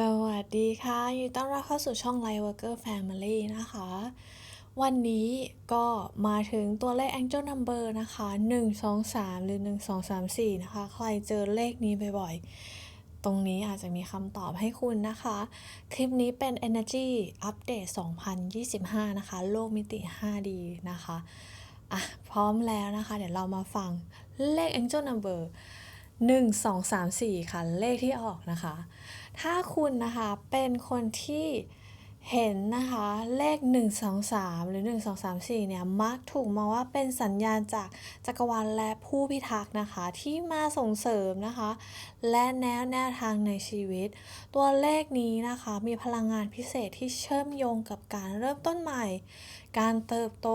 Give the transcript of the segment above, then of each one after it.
สวัสดีค่ะยินดีต้อนรับเข้าสู่ช่อง Light Worker Family นะคะ วันนี้ก็มาถึงตัวเลข Angel Number นะคะ 1 2 3 หรือ 1 2 3 4 นะคะ ใครเจอเลขนี้บ่อยๆ ตรงนี้อาจจะมีคำตอบให้คุณนะคะ คลิปนี้เป็น Energy Update 2025 นะคะ โลกมิติ 5D นะคะ อะ พร้อมแล้วนะคะ เดี๋ยวเรามาฟังเลข Angel Number 1 2 3 4 ค่ะ เลขที่ออกนะคะ ถ้าคุณนะคะเป็นคนที่เห็นนะคะเลข 1 2 3 หรือ 1 2 3 4 เนี่ย มักถูกมองว่าเป็นสัญญาณจากจักรวาลและผู้พิทักษ์นะคะ ที่มาส่งเสริมนะคะ และแนวแนวทางในชีวิต ตัวเลขนี้นะคะ มีพลังงานพิเศษที่เชื่อมโยงกับการเริ่มต้นใหม่ การเติบโต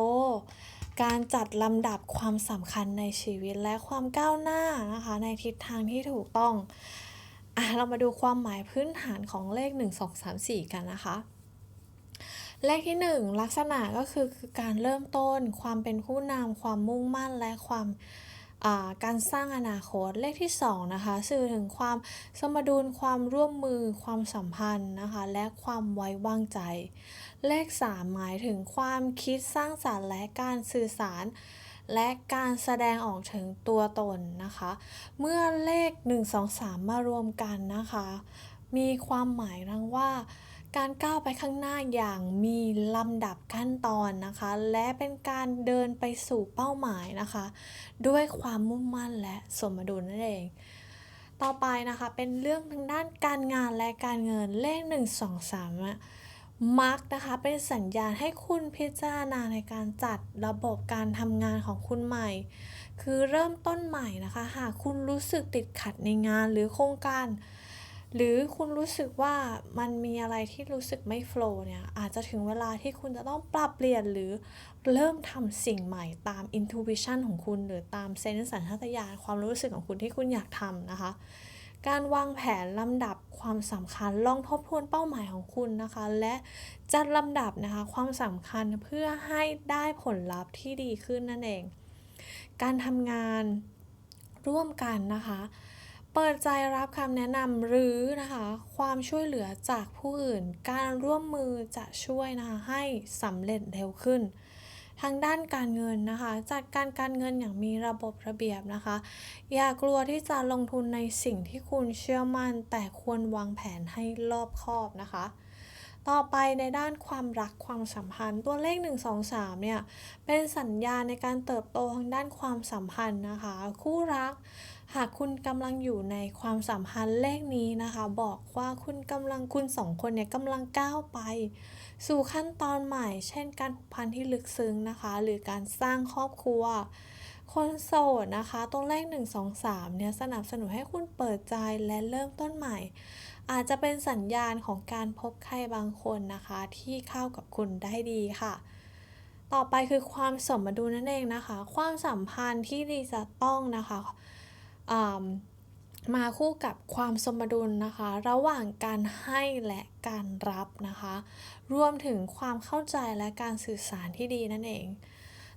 การจัดลำดับความสำคัญในชีวิตและความก้าวหน้านะคะในทิศทางที่ถูกต้องอะเรามาดูความหมายพื้นฐานของเลข 1 2 3 4 กันนะคะ เลขที่ 1 ลักษณะก็คือคือการเริ่มต้น ความเป็นผู้นำความมุ่งมั่นและความ การสร้างอนาคตเลขที่2นะคะสื่อถึงความสมดุลความร่วมมือความสัมพันธ์นะคะและความไว้วางใจ เลข 3 หมายถึงความคิดสร้างสรรค์และการสื่อสาร และการแสดงออกถึงตัวตนนะคะ เมื่อเลข 1 2 3 มารวมกันนะคะ มีความหมายทั้งว่า การก้าวไปข้างหน้าอย่างมีลำดับขั้นตอนนะคะ และเป็นการเดินไปสู่เป้าหมายนะคะ ด้วยความมุ่งมั่นและสมดุลนั่นเอง ต่อไปนะคะเป็นเรื่องทางด้านการงานและการเงินเลข 1 2 3อะมักนะคะเป็นสัญญาณให้คุณพิจารณาในการจัดระบบการทำงานของคุณใหม่ คือเริ่มต้นใหม่นะคะ หากคุณรู้สึกติดขัดในงานหรือโครงการ หรือคุณรู้สึกว่ามันมีอะไรที่รู้สึกไม่โฟล์เนี่ยอาจจะถึงเวลาที่คุณจะต้องปรับเปลี่ยนหรือเริ่มทำสิ่งใหม่ตาม intuition ของคุณ หรือตามเซนส์สัญชาตญาณความรู้สึกของคุณที่คุณอยากทำนะคะ การวางแผนลำดับความสำคัญลองทบทวนเป้าหมายของคุณนะคะ และจัดลำดับนะคะความสำคัญเพื่อให้ได้ผลลัพธ์ที่ดีขึ้นนั่นเอง การทำงานร่วมกันนะคะ เปิดใจรับคำแนะนำหรือนะคะ ความช่วยเหลือจากผู้อื่น การร่วมมือจะช่วยนะคะให้สำเร็จเร็วขึ้น ทางด้านการเงินนะคะ จัดการการเงินอย่างมีระบบระเบียบนะคะ อย่ากลัวที่จะลงทุนในสิ่งที่คุณเชื่อมั่น แต่ควรวางแผนให้รอบคอบนะคะต่อไปในด้านความรักความสัมพันธ์ตัวเลข 1 2 3 เนี่ย เป็นสัญญาณในการเติบโตทางด้านความสัมพันธ์นะคะ คู่รัก หากคุณกำลังอยู่ในความสัมพันธ์เลขนี้นะคะ บอกว่าคุณกำลังคุณสองคนเนี่ยกำลังก้าวไป สู่ขั้นตอนใหม่ เช่นการผูกพันที่ลึกซึ้งนะคะ หรือการสร้างครอบครัว คนโสดนะคะตัวเลข 1 2 3เนี่ยสนับสนุนให้คุณเปิดใจและเริ่มต้นใหม่ อาจจะเป็นสัญญาณของการพบใครบางคนนะคะ ที่เข้ากับคุณได้ดีค่ะต่อไปคือความสมดุลนั่นเองนะคะ ความสัมพันธ์ที่ดีจะต้องนะคะ มาคู่กับความสมดุลนะคะ ระหว่างการให้และการรับนะคะ รวมถึงความเข้าใจและการสื่อสารที่ดีนั่นเอง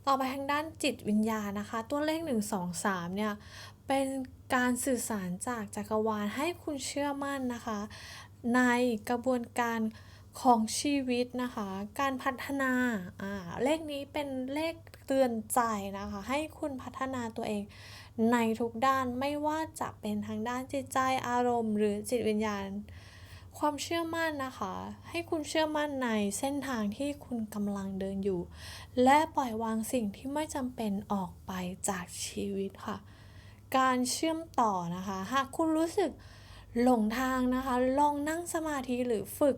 ต่อไปทางด้านจิตวิญญาณนะคะ ตัวเลข 1 2 3 เนี่ย เป็นการสื่อสารจากจักรวาลให้คุณเชื่อมั่นนะคะ ในกระบวนการของชีวิตนะคะ การพัฒนาอ่าเลขนี้เป็นเลขเตือนใจนะคะ ให้คุณพัฒนาตัวเอง ในทุกด้านไม่ว่าจะเป็นทางด้านจิตใจอารมณ์ หรือจิตวิญญาณ ความเชื่อมั่นนะคะ ให้คุณเชื่อมั่นในเส้นทางที่คุณกำลังเดินอยู่ และปล่อยวางสิ่งที่ไม่จำเป็นออกไปจากชีวิตค่ะ การเชื่อมต่อนะคะ หากคุณรู้สึกหลงทางนะคะ ลองนั่งสมาธิหรือฝึก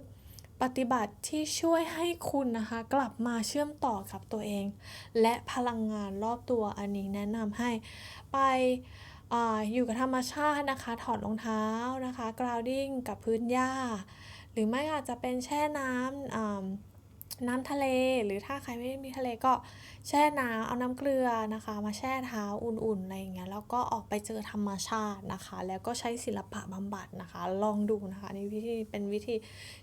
ปฏิบัติที่ช่วยให้คุณนะคะ กลับมาเชื่อมต่อกับตัวเอง และพลังงานรอบตัวอันนี้แนะนำให้ไปออยู่กับธรรมชาตินะคะ ถอดรองเท้านะคะกราวดิ้งกับพื้นหญ้า หรือไม่อาจจะเป็นแช่น้ำ น้ำทะเลหรือถ้าใครไม่มีทะเลก็แช่น้ำเอาน้ำเกลือนะคะ มาแช่เท้าอุ่นๆอะไรอย่างเงี้ยแล้วก็ออกไปเจอธรรมชาตินะคะ แล้วก็ใช้ศิลปะบำบัดนะคะ ลองดูนะคะนี่วิธีเป็นวิธี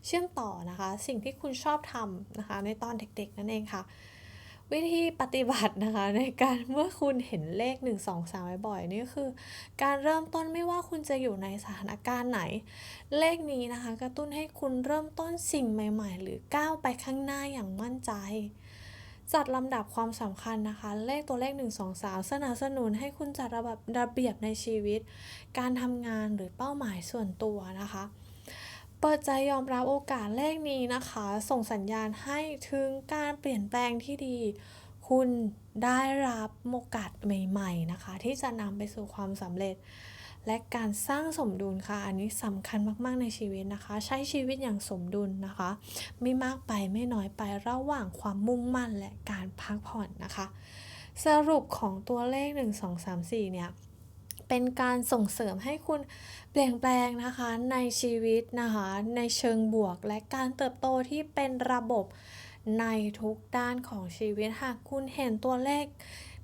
เชื่อมต่อนะคะ สิ่งที่คุณชอบทำนะคะ ในตอนเด็กๆนั่นเองค่ะ วิธีปฏิบัตินะคะ ในการเมื่อคุณเห็นเลข 1 2 3 บ่อยๆนี่คือ การเริ่มต้นไม่ว่าคุณจะอยู่ในสถานการณ์ไหน เลขนี้นะคะ กระตุ้นให้คุณเริ่มต้นสิ่งใหม่ ๆ หรือก้าวไปข้างหน้าอย่างมั่นใจ จัดลำดับความสำคัญนะคะ เลขตัวเลข 1 2 3 สนับสนุนให้คุณจัดระบบระเบียบในชีวิต การทำงานหรือเป้าหมายส่วนตัวนะคะ เปิดใจยอมรับโอกาสเลขนี้นะคะ ส่งสัญญาณให้ถึงการเปลี่ยนแปลงที่ดี คุณได้รับโอกาสใหม่ๆนะคะ ที่จะนำไปสู่ความสำเร็จ และการสร้างสมดุลค่ะ อันนี้สำคัญมากๆในชีวิตนะคะ ใช้ชีวิตอย่างสมดุลนะคะ ไม่มากไปไม่น้อยไประหว่างความมุ่งมั่นและการพักผ่อนนะคะ สรุปของตัวเลข 1 2 3 4 เนี่ย เป็นการส่งเสริมให้คุณเปลี่ยนแปลงนะคะในชีวิตนะคะในเชิงบวก และการเติบโตที่เป็นระบบในทุกด้านของชีวิตหากคุณเห็นตัวเลข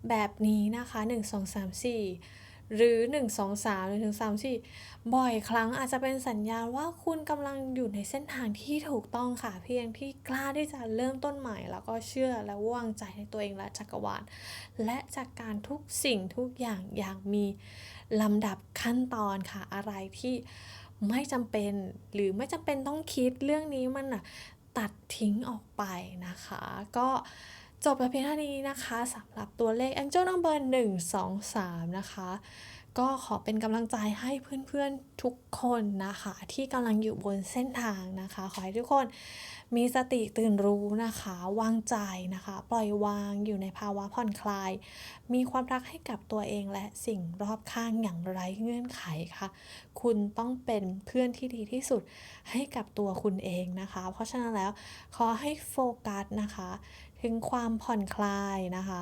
แบบนี้นะคะ 1 2 3 4 หรือ 1 2 3หรือถึง3 4 บ่อยครั้งอาจจะเป็นสัญญาณว่าคุณกำลังอยู่ในเส้นทางที่ถูกต้องค่ะ เพียงที่กล้าที่จะเริ่มต้นใหม่ แล้วก็เชื่อและวางใจในตัวเองและจักรวาล และจากการทุกสิ่งทุกอย่างอย่างมีลำดับขั้นตอนค่ะ อะไรที่ไม่จำเป็นหรือไม่จำเป็นต้องคิดเรื่องนี้มันน่ะตัดทิ้งออกไปนะคะ ก็ จบไปเพียงเท่านี้นะคะสำหรับตัวเลข Angel Number 1 2 3 นะคะ ก็ขอเป็นกำลังใจให้เพื่อนๆทุกคนนะคะ ที่กำลังอยู่บนเส้นทางนะคะ ขอให้ทุกคนมีสติตื่นรู้นะคะ วางใจนะคะ ปล่อยวางอยู่ในภาวะผ่อนคลาย มีความรักให้กับตัวเองและสิ่งรอบข้างอย่างไร้เงื่อนไขค่ะ คุณต้องเป็นเพื่อนที่ดีที่สุดให้กับตัวคุณเองนะคะ เพราะฉะนั้นแล้วขอให้โฟกัสนะคะถึงความผ่อนคลายนะคะ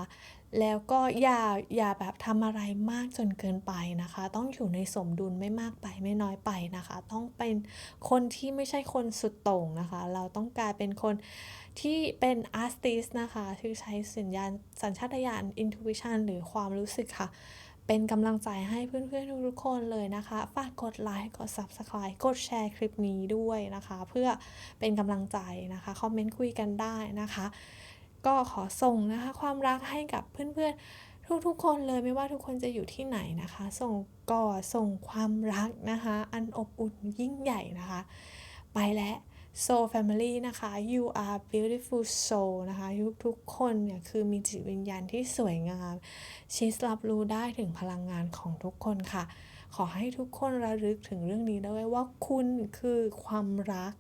แล้วก็อย่าอย่าแบบทำอะไรมากจนเกินไปนะคะ ต้องอยู่ในสมดุลไม่มากไปไม่น้อยไปนะคะ ต้องเป็นคนที่ไม่ใช่คนสุดโต่งนะคะ เราต้องกลายเป็นคนที่เป็นอาร์ติสนะคะที่ใช้สัญญาณสัญชาตญาณ intuition หรือความรู้สึกค่ะเป็นกำลังใจให้เพื่อนๆทุกๆคนเลยนะคะ ฝากกดไลค์ กด Subscribe กดแชร์คลิปนี้ด้วยนะคะ เพื่อเป็นกำลังใจนะคะ คอมเมนต์คุยกันได้นะคะ ก็ขอส่งนะคะความรักให้กับเพื่อนๆ ทุกๆ คนเลยไม่ว่าทุกคนจะอยู่ที่ไหนนะคะ ส่งกอดส่งความรักนะคะ อันอบอุ่นยิ่งใหญ่นะคะ ไปแล้ว Soul Family นะคะ you are beautiful soul นะคะทุกๆคนเนี่ยคือมีจิตวิญญาณที่สวยงามชิสรับรู้ได้ถึงพลังงานของทุกคนค่ะ ขอให้ทุกคนระลึกถึงเรื่องนี้ด้วยว่าคุณคือความรัก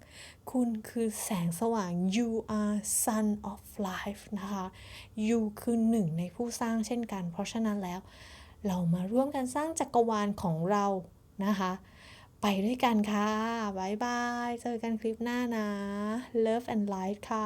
คุณคือแสงสว่าง you are sun of life นะคะ you คือหนึ่งในผู้สร้างเช่นกัน เพราะฉะนั้นแล้ว เรามาร่วมกันสร้างจักรวาลของเรานะคะ ไปด้วยกันค่ะ บ๊ายบาย เจอกันคลิปหน้านะ Love and Light ค่ะ